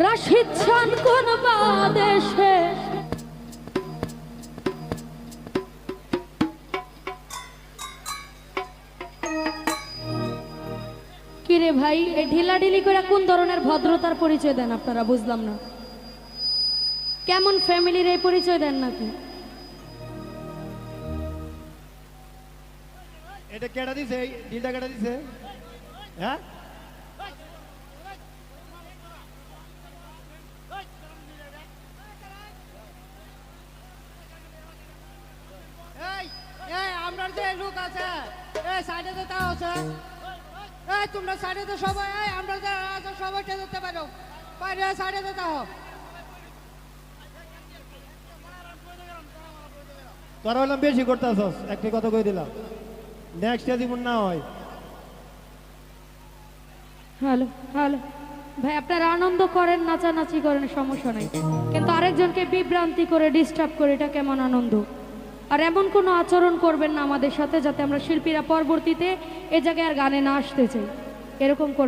রাশিদ চান কোন বাদেশে? কিরে ভাই, এই ঢিলাঢিলি করে কোন ধরনের ভদ্রতার পরিচয় দেন আপনারা? বুঝলাম না। কেমন ফ্যামিলির এই পরিচয় দেন নাকি? এটা কেটা দিছে? ডিলটা কেটা দিছে? হ্যাঁ এই এই আপনার যে লোক আছে। এই সাইডে যেতে আছে। এই তোমরা সাইডে তো সবাই এই আমরা যে আছে সবাইকে যেতে পারো। বাইরে সাইডে যেতে হোক তোরা হলাম বেশি করতেছস একটি কথা কই দিলাম। নেক্সট জীবন না হয়। Hello hello. ভাই আপনারা আনন্দ করেন নাচানাচি করেন সমস্যা নেই। কিন্তু আরেকজনকে বিভ্রান্তি করে ডিস্টার্ব করে এটা কেমন আনন্দ? আর এমন কোনো আচরণ করবেন না আমাদের সাথে যাতে আমরা শিল্পীরা পরবর্তীতে এ জায়গায় আর গানে না আসতে চাই। এরকম